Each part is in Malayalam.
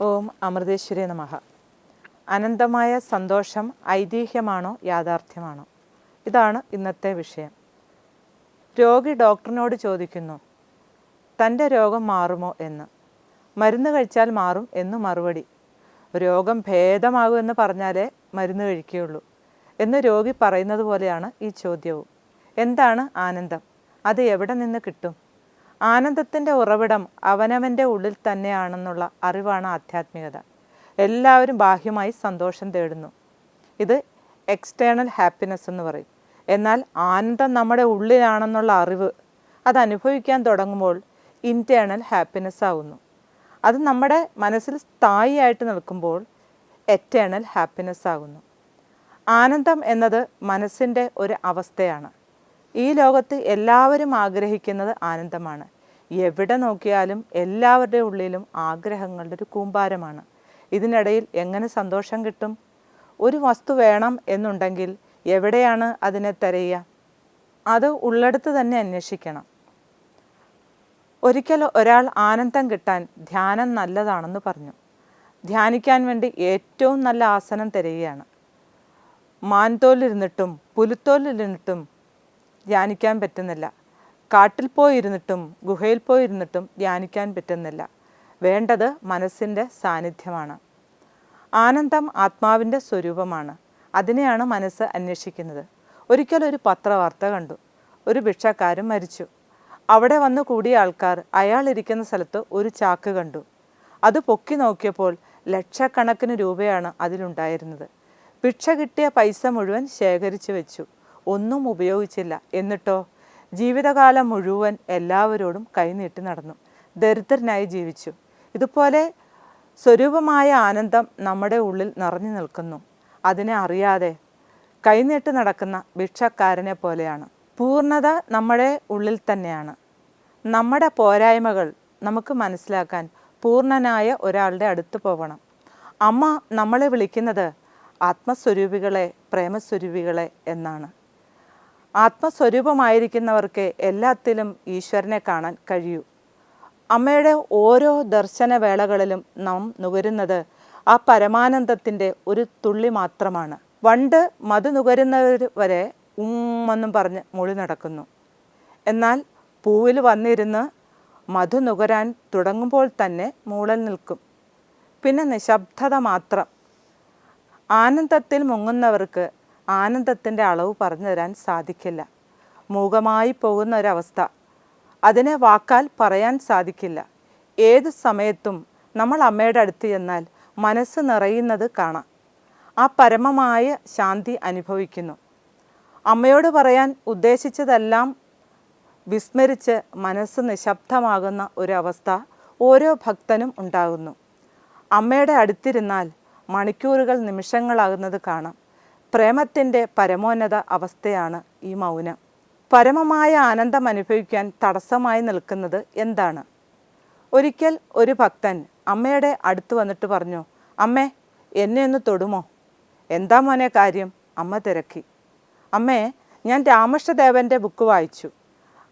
ഓം അമൃതേശ്വരി നമഃ. അനന്തമായ സന്തോഷം ഐതിഹ്യമാണോ യാഥാർത്ഥ്യമാണോ? ഇതാണ് ഇന്നത്തെ വിഷയം. രോഗി ഡോക്ടറിനോട് ചോദിക്കുന്നു തന്റെ രോഗം മാറുമോ എന്ന്? മരുന്ന് കഴിച്ചാൽ മാറും എന്ന് മറുപടി. രോഗം ഭേദമാകുമെന്ന് പറഞ്ഞാലേ മരുന്ന് കഴിക്കുകയുള്ളൂ. എന്ന് രോഗി പറയുന്നത് പോലെയാണ് ഈ ചോദ്യവും. എന്താണ് ആനന്ദം? അത് എവിടെ നിന്ന് കിട്ടും? ആനന്ദത്തിന്റെ ഉറവിടം അവനവന്റെ ഉള്ളിൽ തന്നെയാണെന്നുള്ള അറിവാണ് ആധ്യാത്മികത. എല്ലാവരും ബാഹ്യമായി സന്തോഷം തേടുന്നു. ഇത് എക്സ്റ്റേണൽ ഹാപ്പിനെസ് എന്ന് പറയും. എന്നാൽ ആനന്ദം നമ്മുടെ ഉള്ളിലാണെന്നുള്ള അറിവ് അത് അനുഭവിക്കാൻ തുടങ്ങുമ്പോൾ ഇന്റേണൽ ഹാപ്പിനെസ് ആവുന്നു. അത് നമ്മുടെ മനസ്സിൽ സ്ഥായിയായിട്ട് നിൽക്കുമ്പോൾ എറ്റേണൽ ഹാപ്പിനെസ് ആകുന്നു ആനന്ദം എന്നത് മനസ്സിന്റെ ഒരു അവസ്ഥയാണ്. ഈ ലോകത്ത് എല്ലാവരും ആഗ്രഹിക്കുന്നത് ആനന്ദമാണ്. എവിടെ നോക്കിയാലും എല്ലാവരുടെ ഉള്ളിലും ആഗ്രഹങ്ങളുടെ ഒരു കൂമ്പാരമാണ്. ഇതിനിടയിൽ എങ്ങനെ സന്തോഷം കിട്ടും? ഒരു വസ്തു വേണം എന്നുണ്ടെങ്കിൽ എവിടെയാണ് അതിനെ തിരയുക? അത് ഉള്ളിടത്ത് തന്നെ അന്വേഷിക്കണം. ഒരിക്കൽ ഒരാൾ ആനന്ദം കിട്ടാൻ ധ്യാനം നല്ലതാണെന്ന് പറഞ്ഞു. ധ്യാനിക്കാൻ വേണ്ടി ഏറ്റവും നല്ല ആസനം തിരയുകയാണ്. മാൻതോലിരുന്നിട്ടും പുലിത്തോലിരുന്നിട്ടും ധ്യാനിക്കാൻ പറ്റുന്നില്ല. കാട്ടിൽ പോയിരുന്നിട്ടും ഗുഹയിൽ പോയിരുന്നിട്ടും ധ്യാനിക്കാൻ പറ്റുന്നില്ല. വേണ്ടത് മനസ്സിന്റെ സാന്നിധ്യമാണ്. ആനന്ദം ആത്മാവിന്റെ സ്വരൂപമാണ്. അതിനെയാണ് മനസ്സ് അന്വേഷിക്കുന്നത്. ഒരിക്കലൊരു പത്രവാർത്ത കണ്ടു. ഒരു ഭിക്ഷക്കാരൻ മരിച്ചു. അവിടെ വന്നു കൂടിയ ആൾക്കാർ അയാൾ ഇരിക്കുന്ന സ്ഥലത്ത് ഒരു ചാക്ക് കണ്ടു. അത് പൊക്കി നോക്കിയപ്പോൾ ലക്ഷക്കണക്കിന് രൂപയാണ് അതിലുണ്ടായിരുന്നത്. ഭിക്ഷ കിട്ടിയ പൈസ മുഴുവൻ ശേഖരിച്ചു വെച്ചു. ഒന്നും ഉപയോഗിച്ചില്ല. എന്നിട്ടോ? ജീവിതകാലം മുഴുവൻ എല്ലാവരോടും കൈനീട്ടി നടന്നു. ദരിദ്രനായി ജീവിച്ചു. ഇതുപോലെ സ്വരൂപമായ ആനന്ദം നമ്മുടെ ഉള്ളിൽ നിറഞ്ഞു നിൽക്കുന്നു. അതിനെ അറിയാതെ കൈനീട്ട് നടക്കുന്ന ഭിക്ഷക്കാരനെ പോലെയാണ്. പൂർണത നമ്മുടെ ഉള്ളിൽ തന്നെയാണ്. നമ്മുടെ പോരായ്മകൾ നമുക്ക് മനസ്സിലാക്കാൻ പൂർണനായ ഒരാളുടെ അടുത്ത് പോകണം അമ്മ നമ്മളെ വിളിക്കുന്നത് ആത്മസ്വരൂപികളെ പ്രേമസ്വരൂപികളെ എന്നാണ്. ആത്മസ്വരൂപമായിരിക്കുന്നവർക്ക് എല്ലാത്തിലും ഈശ്വരനെ കാണാൻ കഴിയൂ. അമ്മയുടെ ഓരോ ദർശനവേളകളിലും നാം നുകരുന്നത് ആ പരമാനന്ദത്തിന്റെ ഒരു തുള്ളി മാത്രമാണ്. വണ്ട് മധു നുകരുന്നവർ വരെ ഉമ്മെന്നും പറഞ്ഞ് മൊഴി നടക്കുന്നു. എന്നാൽ പൂവിൽ വന്നിരുന്ന് മധു നുകരാൻ തുടങ്ങുമ്പോൾ തന്നെ മൂളൽ നിൽക്കും. പിന്നെ നിശബ്ദത മാത്രം. ആനന്ദത്തിൽ മുങ്ങുന്നവർക്ക് ആനന്ദത്തിന്റെ അളവ് പറഞ്ഞു തരാൻ സാധിക്കില്ല. മൂകമായി പോകുന്ന ഒരവസ്ഥ. അതിനെ വാക്കാൽ പറയാൻ സാധിക്കില്ല. ഏത് സമയത്തും നമ്മൾ അമ്മയുടെ അടുത്ത് ചെന്നാൽ മനസ്സ് നിറയുന്നത് കാണാം. ആ പരമമായ ശാന്തി അനുഭവിക്കുന്നു. അമ്മയോട് പറയാൻ ഉദ്ദേശിച്ചതെല്ലാം വിസ്മരിച്ച് മനസ്സ് നിശബ്ദമാകുന്ന ഒരവസ്ഥ ഓരോ ഭക്തനും ഉണ്ടാകുന്നു. അമ്മയുടെ അടുത്തിരുന്നാൽ മണിക്കൂറുകൾ നിമിഷങ്ങളാകുന്നത് കാണാം. പ്രേമത്തിന്റെ പരമോന്നത അവസ്ഥയാണ് ഈ മൗനം. പരമമായ ആനന്ദം അനുഭവിക്കാൻ തടസ്സമായി നിൽക്കുന്നത് എന്താണ്? ഒരിക്കൽ ഒരു ഭക്തൻ അമ്മയുടെ അടുത്ത് വന്നിട്ട് പറഞ്ഞു അമ്മേ എന്നെ ഒന്ന് തൊടുമോ? എന്താ മോനെ കാര്യം? അമ്മ തിരക്കി. അമ്മേ ഞാൻ രാമകൃഷ്ണദേവന്റെ ബുക്ക് വായിച്ചു.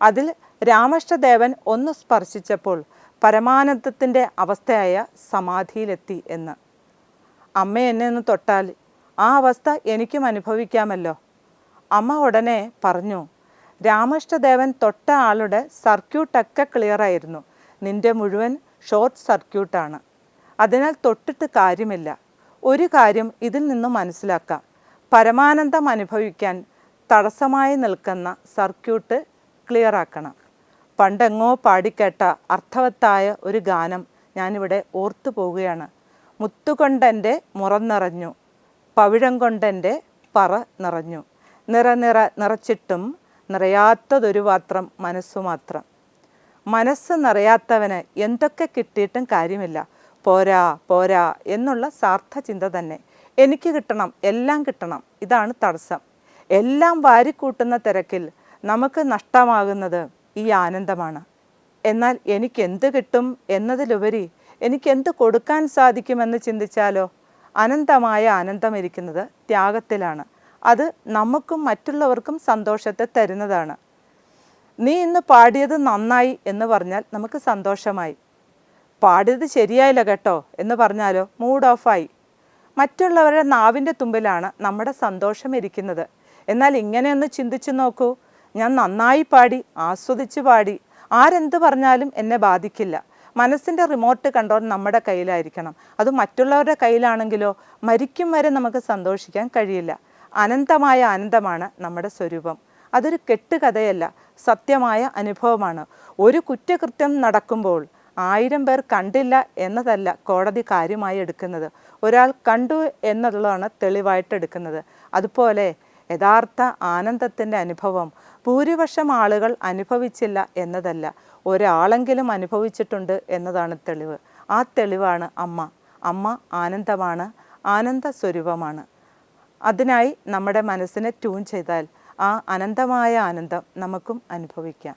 അതിൽ രാമകൃഷ്ണദേവൻ ഒന്ന് സ്പർശിച്ചപ്പോൾ പരമാനന്ദത്തിന്റെ അവസ്ഥയായ സമാധിയിലെത്തി എന്ന്. അമ്മ എന്നെ ഒന്ന് തൊട്ടാൽ ആ അവസ്ഥ എനിക്കും അനുഭവിക്കാമല്ലോ. അമ്മ ഉടനെ പറഞ്ഞു രാമകൃഷ്ണദേവൻ തൊട്ട ആളുടെ സർക്യൂട്ടൊക്കെ ക്ലിയറായിരുന്നു നിന്റെ മുഴുവൻ ഷോർട്ട് സർക്യൂട്ടാണ് അതിനാൽ തൊട്ടിട്ട് കാര്യമില്ല. ഒരു കാര്യം ഇതിൽ നിന്നും മനസ്സിലാക്കാം. പരമാനന്ദം അനുഭവിക്കാൻ തടസ്സമായി നിൽക്കുന്ന സർക്യൂട്ട് ക്ലിയറാക്കണം പണ്ടെങ്ങോ പാടിക്കേട്ട അർത്ഥവത്തായ ഒരു ഗാനം ഞാനിവിടെ ഓർത്തു പോവുകയാണ് മുത്തുകൊണ്ടെന്റെ മുറം നിറഞ്ഞു. പവിഴം കൊണ്ടെന്റെ പറ നിറഞ്ഞു. നിറ നിറ നിറച്ചിട്ടും നിറയാത്തതൊരു പാത്രം മനസ്സു മാത്രം. മനസ്സ് നിറയാത്തവന് എന്തൊക്കെ കിട്ടിയിട്ടും കാര്യമില്ല. പോരാ പോരാ എന്നുള്ള സാർത്ഥ ചിന്ത തന്നെ. എനിക്ക് കിട്ടണം എല്ലാം കിട്ടണം. ഇതാണ് തടസ്സം. എല്ലാം വാരിക്കൂട്ടുന്ന തിരക്കിൽ നമുക്ക് നഷ്ടമാകുന്നത് ഈ ആനന്ദമാണ്. എന്നാൽ എനിക്കെന്ത് കിട്ടും എന്നതിലുപരി എനിക്കെന്ത് കൊടുക്കാൻ സാധിക്കുമെന്ന് ചിന്തിച്ചാലോ? അനന്തമായ ആനന്ദം ഇരിക്കുന്നത് ത്യാഗത്തിലാണ്. അത് നമുക്കും മറ്റുള്ളവർക്കും സന്തോഷത്തെ തരുന്നതാണ്. നീ ഇന്ന് പാടിയത് നന്നായി എന്ന് പറഞ്ഞാൽ നമുക്ക് സന്തോഷമായി. പാടിയത് ശരിയായില്ല കേട്ടോ എന്ന് പറഞ്ഞാലോ? മൂഡ് ഓഫായി മറ്റുള്ളവരുടെ നാവിന്റെ തുമ്പിലാണ് നമ്മുടെ സന്തോഷം ഇരിക്കുന്നത്. എന്നാൽ ഇങ്ങനെയൊന്ന് ചിന്തിച്ചു നോക്കൂ. ഞാൻ നന്നായി പാടി ആസ്വദിച്ച് പാടി ആരെന്ത് പറഞ്ഞാലും എന്നെ ബാധിക്കില്ല. മനസ്സിന്റെ റിമോട്ട് കൺട്രോൾ നമ്മുടെ കയ്യിലായിരിക്കണം. അത് മറ്റുള്ളവരുടെ കയ്യിലാണെങ്കിലോ മരിക്കും വരെ നമുക്ക് സന്തോഷിക്കാൻ കഴിയില്ല. അനന്തമായ ആനന്ദമാണ് നമ്മുടെ സ്വരൂപം. അതൊരു കെട്ടുകഥയല്ല സത്യമായ അനുഭവമാണ്. ഒരു കുറ്റകൃത്യം നടക്കുമ്പോൾ ആയിരം പേർ കണ്ടില്ല എന്നതല്ല കോടതി കാര്യമായി എടുക്കുന്നത്. ഒരാൾ കണ്ടു എന്നുള്ളതാണ് തെളിവായിട്ട് എടുക്കുന്നത്. അതുപോലെ യഥാർത്ഥ ആനന്ദത്തിന്റെ അനുഭവം. ഭൂരിപക്ഷം ആളുകൾ അനുഭവിച്ചില്ല എന്നതല്ല ഒരാളെങ്കിലും അനുഭവിച്ചിട്ടുണ്ട് എന്നതാണ് തെളിവ്. ആ തെളിവാണ് അമ്മ. അമ്മ ആനന്ദമാണ് ആനന്ദ സ്വരൂപമാണ് അതിനായി നമ്മുടെ മനസ്സിനെ ട്യൂൺ ചെയ്താൽ ആ അനന്തമായ ആനന്ദം നമുക്കും അനുഭവിക്കാം.